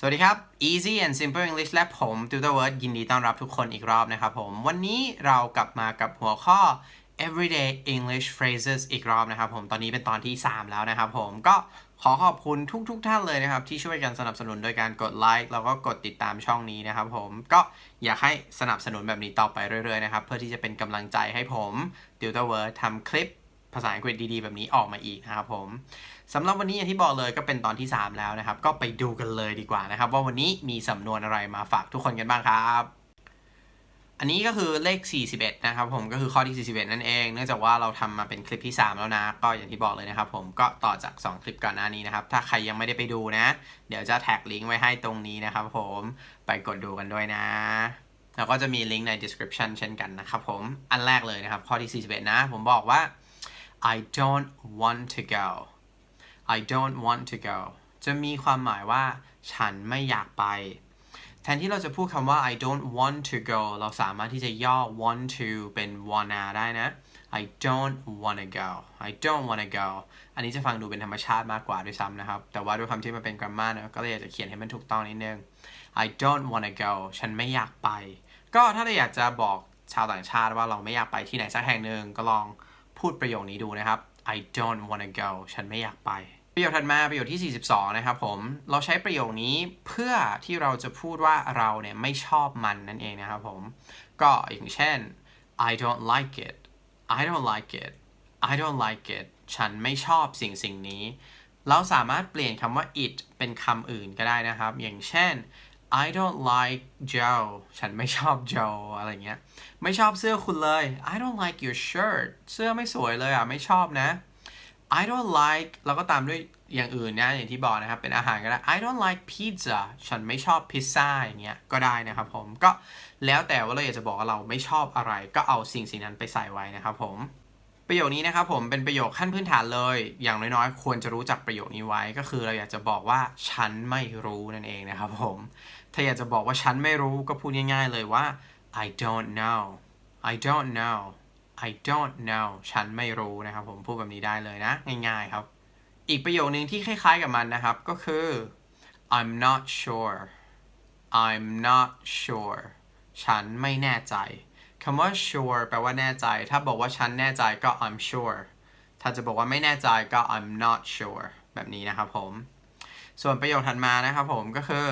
สวัสดีครับ Easy and Simple English และผม Tutor Word ยินดีต้อนรับทุกคนอีกรอบนะครับผม วันนี้เรากลับมากับหัวข้อ everyday English phrases อีกรอบนะครับผม ตอนนี้เป็นตอนที่ 3 แล้วนะครับผม ก็ขอขอบคุณทุกๆทท่านเลยนะครับ ที่ช่วยกันสนับสนุนโดยการกดไลค์แล้วก็กดติดตามช่องนี้นะครับผม ก็อยากให้สนับสนุนแบบนี้ต่อไปเรื่อยๆนะครับ เพื่อที่จะเป็นกำลังใจให้ผม Tutor Word ทำคลิป ภาษาอังกฤษดีๆ แบบนี้ออกมาอีกนะครับผมสำหรับวันนี้อย่างที่บอกเลยก็เป็นตอนที่ 3 แล้วนะครับ ก็ไปดูกันเลยดีกว่านะครับ ว่าวันนี้มีสำนวนอะไรมาฝากทุกคนกันบ้างครับอันนี้ก็คือเลข 41 นะครับผมก็คือข้อที่ 41 นั่นเอง เนื่องจากว่าเราทำมาเป็นคลิปที่ 3 แล้วนะ ก็อย่างที่บอกเลยนะครับผมก็ต่อจาก 2 คลิปก่อนหน้านี้นะครับ ถ้าใครยังไม่ได้ไปดูนะ เดี๋ยวจะแท็กลิงก์ไว้ให้ตรงนี้นะครับผมไปกดดูกันด้วยนะ แล้วก็จะมีลิงก์ใน description เช่นกันนะครับผมอันแรกเลยนะครับ ข้อที่ 41 นะ ผมบอกว่า I don't want to go I don't want to go จะมีความหมายว่า ฉันไม่อยากไป แทนที่เราจะพูดคำว่า I don't want to go เราสามารถที่จะย่อ want to เป็น wanna ได้นะ I don't wanna go I don't wanna go อันนี้จะฟังดูเป็นธรรมชาติมากกว่าด้วยซ้ำนะครับ แต่ว่าด้วยความที่มันเป็น grammar นะก็เลยอยากจะเขียนให้มันถูกต้องนิดนึง I don't wanna go ฉันไม่อยากไป ก็ถ้าเราอยากจะบอกชาวต่างชาติว่าเราไม่อยากไปที่ไหนสักแห่งหนึ่งก็ลอง พูดประโยคนี้ดูนะครับ I don't wanna go ฉันไม่อยากไป ประโยคถัดมาประโยคที่ 42 นะครับผม เราใช้ประโยคนี้เพื่อที่เราจะพูดว่าเราเนี่ยไม่ชอบมันนั่นเองนะครับผม ก็อย่างเช่น I don't like it I don't like it I don't like it ฉันไม่ชอบสิ่งสิ่งนี้ เราสามารถเปลี่ยนคำว่า it เป็นคำอื่นก็ได้นะครับ อย่างเช่น I don't like Joe ฉันไม่ชอบ Joe อะไรเงี้ย ไม่ชอบเสื้อคุณเลย I don't like your shirt เสื้อไม่สวยเลยอะ ไม่ชอบนะ I don't like แล้วก็ตามด้วยอย่างอื่นนะ อย่างที่บอกนะครับ เป็นอาหารก็ได้ I don't like pizza ฉันไม่ชอบพิซซ่าอย่างเงี้ย ก็ได้นะครับผม ก็แล้วแต่ว่าเราอยากจะบอกว่าเราไม่ชอบอะไร ก็เอาสิ่งสิ่งนั้นไปใส่ไว้นะครับผม ประโยคนี้นะครับผมเป็นประโยคขั้นพื้นฐานเลย อย่างน้อยๆ ควรจะรู้จักประโยคนี้ไว้ ก็คือเราอยากจะบอกว่าฉันไม่รู้นั่นเองนะครับผม ถ้าอยากจะบอกว่าฉันไม่รู้ก็พูดง่าย ๆ เลยว่า I don't know I don't know I don't know ฉันไม่รู้นะครับผมพูดแบบนี้ได้เลยนะ ง่ายๆครับ อีกประโยคนึงที่คล้ายๆกับมันนะครับก็คือ I'm not sure I'm not sure ฉันไม่แน่ใจ คำว่า sure แปลว่าแน่ใจ ถ้าบอกว่าฉันแน่ใจก็ I'm sure ถ้าจะบอกว่าไม่แน่ใจก็ I'm not sure แบบนี้นะครับผม ส่วนประโยคถัดมานะครับผมก็คือ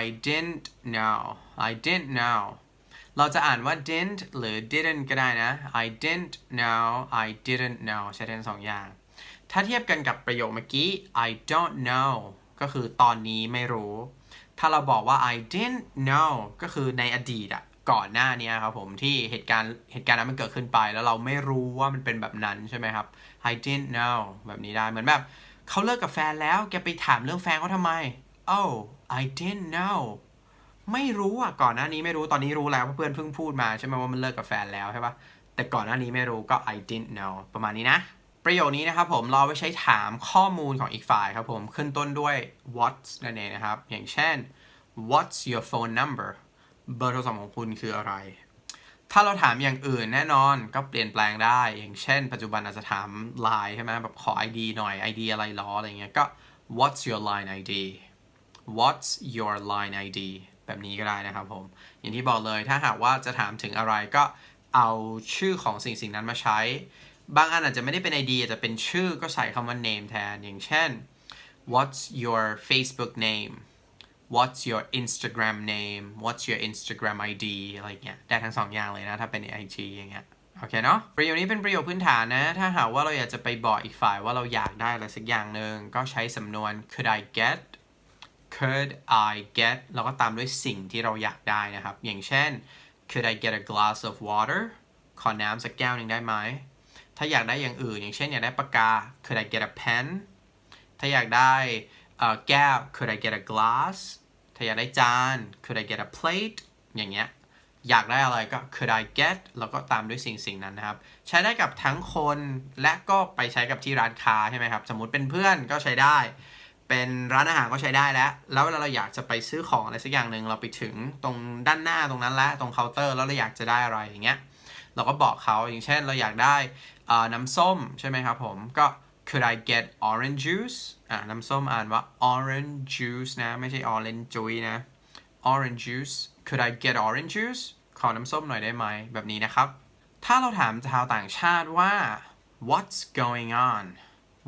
I didn't know I didn't know เราจะอ่านว่า didn't หรือ didn't ก็ได้นะ I didn't know I didn't know ใช้ทั้งสองอย่าง ถ้าเทียบกันกับประโยคเมื่อกี้ I don't know ก็คือตอนนี้ไม่รู้ ถ้าเราบอกว่า I didn't know ก็คือในอดีตอะ ก่อนหน้านี้ครับผมที่เหตุการณ์เหตุการณ์นั้นมันเกิดขึ้นไป แล้วเราไม่รู้ว่ามันเป็นแบบนั้นใช่ไหมครับ I didn't know แบบนี้ได้เหมือนแบบเขาเลิกกับแฟนแล้วแกไปถามเรื่องแฟนเขาทำไม Oh I didn't know ไม่รู้อะก่อนหน้านี้ไม่รู้ตอนนี้รู้แล้วเพราะเพื่อนเพิ่งพูดมาใช่ไหมว่ามันเลิกกับแฟนแล้วใช่ปะแต่ก่อนหน้านี้ไม่รู้ก็ I didn't know ประมาณนี้นะ ประโยคนี้นะครับผมเราไว้ใช้ถามข้อมูลของอีกฝ่ายครับผมขึ้นต้นด้วย what นั่นเองนะครับ อย่างเช่น what's your phone number เบอร์โทรศัพท์ของคุณคืออะไร ถ้าเราถามอย่างอื่นแน่นอนก็เปลี่ยนแปลงได้ อย่างเช่น ปัจจุบันอาจจะถาม Line ใช่ไหมแบบขอ ID หน่อย ID อะไรล้ออะไรเงี้ยก็ what's your line ID what's your line ID แบบนี้ก็ได้นะครับผม อย่างที่บอกเลยถ้าหากว่าจะถามถึงอะไรก็เอาชื่อของสิ่งสิ่งนั้นมาใช้ บางอันอาจจะไม่ได้เป็น ID อาจจะเป็นชื่อก็ใส่คำว่า name แทน อย่างเช่น what's your Facebook name what's your Instagram name what's your Instagram ID อะไรเงี้ยได้ทั้งสองอย่างเลยนะ ถ้าเป็นใน IG อย่างเงี้ยโอเคเนาะประโยคนี้เป็นประโยคพื้นฐานนะ ถ้าหากว่าเราอยากจะไปบอกอีกฝ่ายว่าเราอยากได้อะไรสักอย่างหนึ่งก็ใช้สำนวน could I get could I get แล้วก็ตามด้วยสิ่งที่เราอยากได้นะครับ อย่างเช่น could I get a glass of water ขอน้ำสักแก้วหนึ่งได้ไหม ถ้าอยากได้อย่างอื่น อย่างเช่นอยากได้ปากกา could I get a pen ถ้าอยากได้แก้ว could I get a glass อยากได้จาน could I get a plate อย่างเงี้ย อยากได้อะไรก็ could I get แล้วก็ตามด้วยสิ่งสิ่งนั้นนะครับ ใช้ได้กับทั้งคนและก็ไปใช้กับที่ร้านค้าใช่ไหมครับ สมมติเป็นเพื่อนก็ใช้ได้ เป็นร้านอาหารก็ใช้ได้แล้ว แล้วเวลาเราอยากจะไปซื้อของอะไรสักอย่างหนึ่งเราไปถึงตรงด้านหน้าตรงนั้นแล้วตรงเคาน์เตอร์แล้วเราอยากจะได้อะไรอย่างเงี้ย เราก็บอกเขาอย่างเช่นเราอยากได้น้ำส้มใช่ไหมครับผมก็ could I get orange juice อ่าน้ำส้มอ่านว่า orange juice นะ ไม่ใช่ orange juice นะ orange juice could I get orange juice ขอน้ำส้มหน่อยได้ไหม แบบนี้นะครับ ถ้าเราถามชาวต่างชาติว่า what's going on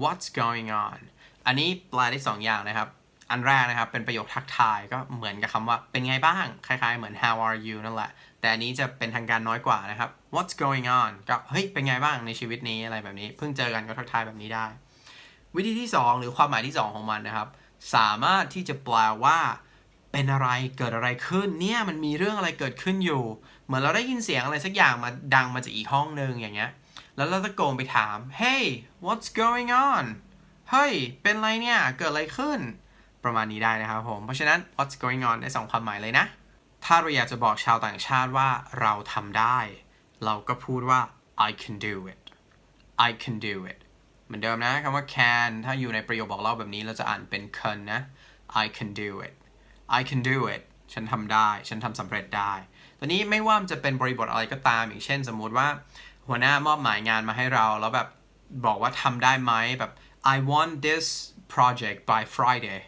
what's going on อันนี้แปลได้สองอย่างนะครับ อันแรกนะครับ เป็นประโยคทักทายก็เหมือนกับคำว่าเป็นไงบ้าง คล้ายๆ เหมือน how are you นั่นแหละ แต่อันนี้จะเป็นทางการน้อยกว่านะครับ what's going on ก็เฮ้ย เป็นไงบ้างในชีวิตนี้อะไรแบบนี้ เพิ่งเจอกันก็ทักทายแบบนี้ได้ วิธีที่ 2 หรือความหมายที่ 2 ของมันนะครับ สามารถที่จะแปลว่า เป็นอะไรเกิดอะไรขึ้นเนี่ยมันมีเรื่องอะไรเกิดขึ้นอยู่ เหมือนเราได้ยินเสียงอะไรสักอย่างมาดังมาจากอีกห้องนึงอย่างเงี้ยแล้วเราตะโกนไปถาม hey what's going on เฮ้ยเป็นไรเนี่ยเกิดอะไรขึ้น ประมาณนี้ได้นะครับผม เพราะฉะนั้น what's going on ได้สองความหมายเลยนะ ถ้าเราอยากจะบอกชาวต่างชาติว่าเราทำได้ เราก็พูดว่า I can do it I can do it เหมือนเดิมนะคำว่า can ถ้าอยู่ในประโยคบอกเล่าแบบนี้เราจะอ่านเป็น can นะ I can do it I can do it ฉันทำได้ ฉันทำสำเร็จได้ ตอนนี้ไม่ว่ามันจะเป็นบริบทอะไรก็ตาม อย่างเช่น สมมติว่า หัวหน้ามอบหมายงานมาให้เรา แล้วแบบบอกว่าทำได้ไหมแบบ I want this project by Friday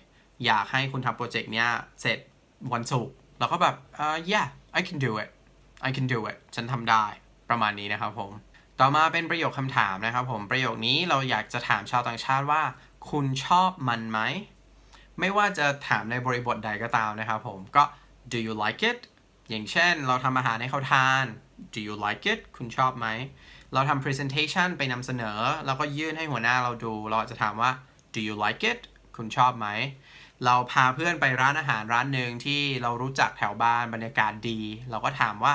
อยากให้คุณทำโปรเจกต์เนี้ยเสร็จวันศุกร์เราก็แบบ uh, yeah I can do it I can do it ฉันทำได้ประมาณนี้นะครับผม ต่อมาเป็นประโยคคำถามนะครับผม ประโยคนี้เราอยากจะถามชาวต่างชาติว่า คุณชอบมันไหม ไม่ว่าจะถามในบริบทใดก็ตามนะครับผม ก็ do you like it อย่างเช่นเราทำอาหารให้เขาทาน do you like it คุณชอบไหม เราทำ presentation ไปนำเสนอ แล้วก็ยื่นให้หัวหน้าเราดู เราอาจจะถามว่า do you like it คุณชอบไหม เราพาเพื่อนไปร้านอาหารร้านหนึ่งที่เรารู้จักแถวบ้านบรรยากาศดี เราก็ถามว่า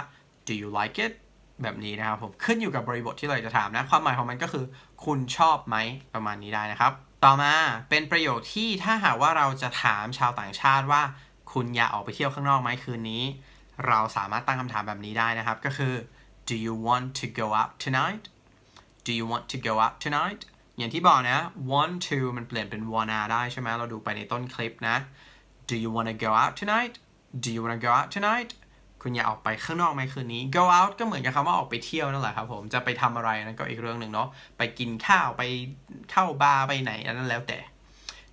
do you like it แบบนี้นะครับผมขึ้นอยู่กับบริบทที่เราจะถามนะความหมายของมันก็คือ คุณชอบไหมประมาณนี้ได้นะครับ ต่อมาเป็นประโยคที่ถ้าหากว่าเราจะถามชาวต่างชาติว่า คุณอยากออกไปเที่ยวข้างนอกไหมคืนนี้ เราสามารถตั้งคำถามแบบนี้ได้นะครับ ก็คือ do you want to go out tonight do you want to go out tonight อย่างที่บอกนะ want to มันเปลี่ยนเป็น wanna ได้ใช่ไหมเราดูไปในต้นคลิปนะ do you wanna go out tonight do you wanna go out tonight คุณอยากออกไปข้างนอกไหมคืนนี้ go out ก็เหมือนกับคำว่าออกไปเที่ยวนั่นแหละครับผมจะไปทำอะไรนั่นก็อีกเรื่องหนึ่งเนาะไปกินข้าวไปเข้าบาร์ไปไหนอันนั้นแล้วแต่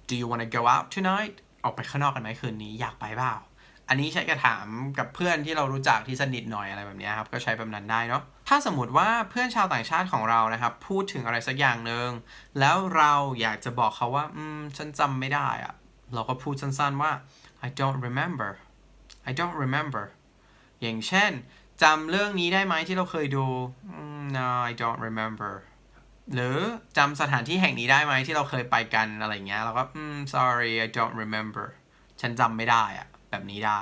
do you wanna go out tonight ออกไปข้างนอกกันไหมคืนนี้อยากไปเปล่า อันนี้ใช้กระถามกับเพื่อนที่เรารู้จักที่สนิทหน่อยอะไรแบบนี้ครับ ก็ใช้แบบนั้นได้เนาะ ถ้าสมมติว่าเพื่อนชาวต่างชาติของเรานะครับ พูดถึงอะไรสักอย่างหนึ่งแล้วเราอยากจะบอกเขาว่า อืม ฉันจำไม่ได้อะเราก็พูดสั้นๆว่า I don't remember I don't remember อย่างเช่นจำเรื่องนี้ได้ไหมที่เราเคยดู no I don't remember หรือจำสถานที่แห่งนี้ได้ไหมที่เราเคยไปกันอะไรเงี้ยเราก็ mm, sorry I don't remember ฉันจำไม่ได้อะ แบบนี้ได้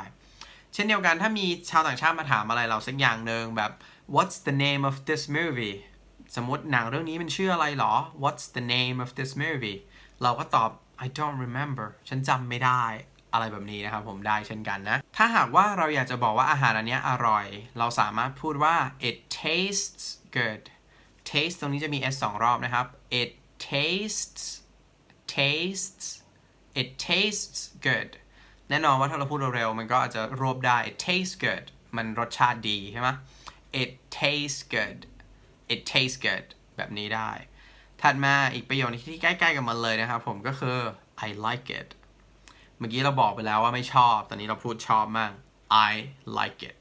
เช่นเดียวกันถ้ามีชาวต่างชาติมาถามอะไรเราสักอย่างหนึ่งแบบ what's the name of this movie สมมติหนังเรื่องนี้มันชื่ออะไรหรอ what's the name of this movie เราก็ตอบ I don't remember ฉันจำไม่ได้อะไรแบบนี้นะครับผมได้เช่นกันนะ ถ้าหากว่าเราอยากจะบอกว่าอาหารอันนี้อร่อย เราสามารถพูดว่า it tastes good taste ตรงนี้จะมี s สองรอบนะครับ it tastes tastes it tastes good แน่นอนว่าถ้าเราพูดเร็วๆมันก็อาจจะรวบได้ it tastes good มันรสชาติดีใช่ไหม it tastes good it tastes good แบบนี้ได้ ถัดมาอีกประโยคที่ใกล้ๆ กันมาเลยนะครับผมก็คือ I like it เมื่อกี้เราบอกไปแล้วว่าไม่ชอบ ตอนนี้เราพูดชอบมั่ง I like it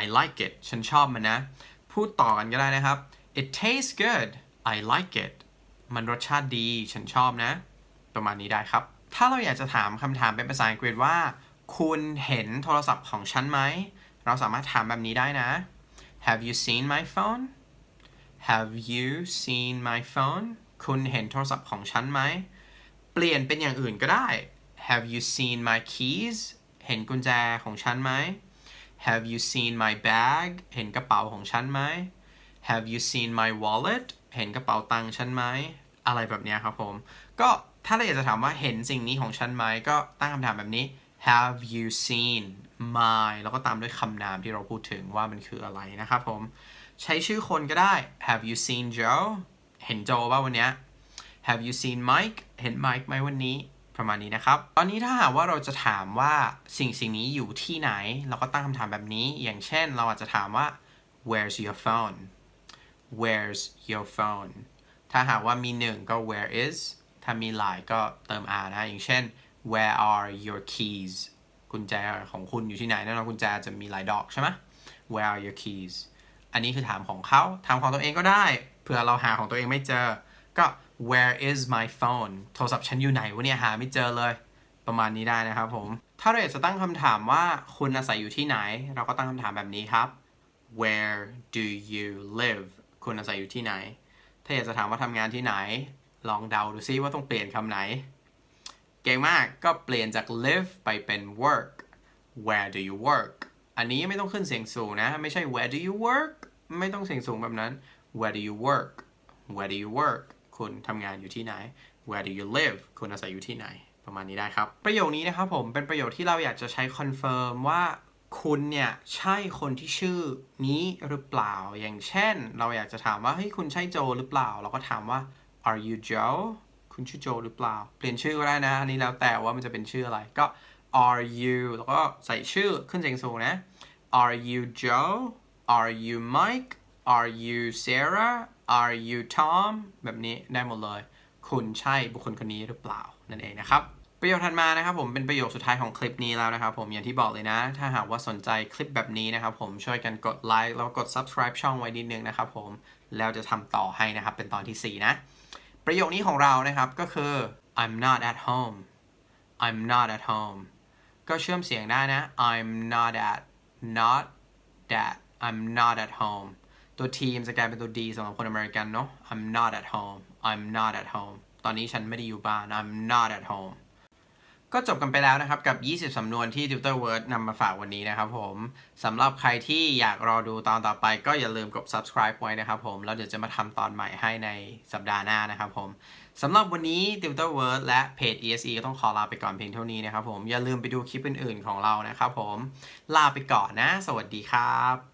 I like it ฉันชอบมันนะ พูดต่อกันก็ได้นะครับ it tastes good I like it มันรสชาติดี ฉันชอบนะ ประมาณนี้ได้ครับ ถ้าเราอยากจะถามคำถามเป็นภาษาอังกฤษว่า คุณเห็นโทรศัพท์ของฉันไหม เราสามารถถามแบบนี้ได้นะ Have you seen my phone Have you seen my phone คุณเห็นโทรศัพท์ของฉันไหม เปลี่ยนเป็นอย่างอื่นก็ได้ Have you seen my keys เห็นกุญแจของฉันไหม Have you seen my bag เห็นกระเป๋าของฉันไหม Have you seen my wallet เห็นกระเป๋าตังค์ฉันไหม อะไรแบบนี้ครับผม ก็ ถ้าเราอยากจะถามว่าเห็นสิ่งนี้ของฉันไหมก็ตั้งคำถามแบบนี้ Have you seen my แล้วก็ตามด้วยคำนามที่เราพูดถึงว่ามันคืออะไรนะครับผม ใช้ชื่อคนก็ได้ Have you seen Joe เห็นโจป่ะวันนี้ Have you seen Mike เห็น Mike ไหมวันนี้ประมาณนี้นะครับ ตอนนี้ถ้าหากว่าเราจะถามว่าสิ่งสิ่งนี้อยู่ที่ไหน เราก็ตั้งคำถามแบบนี้ อย่างเช่นเราอาจจะถามว่า Where's your phone Where's your phone ถ้าหากว่ามีหนึ่งก็ where is ถ้ามีหลายก็เติม r นะ อย่างเช่น where are your keys กุญแจของคุณอยู่ที่ไหนแน่นอนกุญแจจะมีหลายดอกใช่ไหม where are your keys อันนี้คือถามของเขาถามของตัวเองก็ได้ เผื่อเราหาของตัวเองไม่เจอ ก็ where is my phone โทรศัพท์ฉันอยู่ไหนวะเนี่ยหาไม่เจอเลย ประมาณนี้ได้นะครับผม ถ้าเราอยากจะตั้งคำถามว่าคุณอาศัยอยู่ที่ไหน เราก็ตั้งคำถามแบบนี้ครับ where do you live คุณอาศัยอยู่ที่ไหน ถ้าอยากจะถามว่าทำงานที่ไหน ลองเดาดูซิว่าต้องเปลี่ยนคำไหน เก่งมากก็เปลี่ยนจาก live ไปเป็น work where do you work อันนี้ไม่ต้องขึ้นเสียงสูงนะ ไม่ใช่ where do you work ไม่ต้องเสียงสูงแบบนั้น where do you work where do you work คุณทำงานอยู่ที่ไหน where do you live คุณอาศัยอยู่ที่ไหน ประมาณนี้ได้ครับ ประโยคนี้นะครับผมเป็นประโยคที่เราอยากจะใช้คอนเฟิร์มว่าคุณเนี่ย ใช่คนที่ชื่อนี้หรือเปล่า อย่างเช่น เราอยากจะถามว่าเฮ้ยคุณใช่โจหรือเปล่า เราก็ถามว่า are you Joe คุณชื่อโจหรือเปล่า เปลี่ยนชื่อก็ได้นะอันนี้แล้วแต่ว่ามันจะเป็นชื่ออะไรก็ are you แล้วก็ใส่ชื่อขึ้นเสียงสูงนะ are you Joe are you Mike are you Sarah are you Tom แบบนี้ได้หมดเลย คุณใช่บุคคลคนนี้หรือเปล่านั่นเองนะครับประโยคถัดมานะครับผมเป็นประโยคสุดท้ายของคลิปนี้แล้วนะครับผมอย่างที่บอกเลยนะ ถ้าหากว่าสนใจคลิปแบบนี้นะครับผมช่วยกันกดไลค์แล้วกด subscribe ช่องไว้นิดนึงนะครับผมแล้วจะทำต่อให้นะครับเป็นตอนทีสี่4 นะ ประโยคนี้ของเรานะครับก็คือ I'm not at home I'm not at home ก็เชื่อมเสียงได้นะ I'm not at not that I'm not at home ตัว T จะกลายเป็นตัว D สำหรับคนอเมริกันเนาะ I'm not at home I'm not at home ตอนนี้ฉันไม่ได้อยู่บ้าน I'm not at home ก็จบกันไปแล้วนะครับกับ 20 สำนวนที่ Tutor Word นำมาฝากวันนี้นะครับผมสำหรับใครที่อยากรอดูตอนต่อไปก็อย่าลืมกด subscribe ไว้นะครับผม แล้วเดี๋ยวจะมาทำตอนใหม่ให้ในสัปดาห์หน้านะครับผมสำหรับวันนี้ Tutor Word และเพจ ESE ก็ต้องขอลาไปก่อนเพียงเท่านี้นะครับผม อย่าลืมไปดูคลิปอื่นๆของเรานะครับผม ลาไปก่อนนะ สวัสดีครับ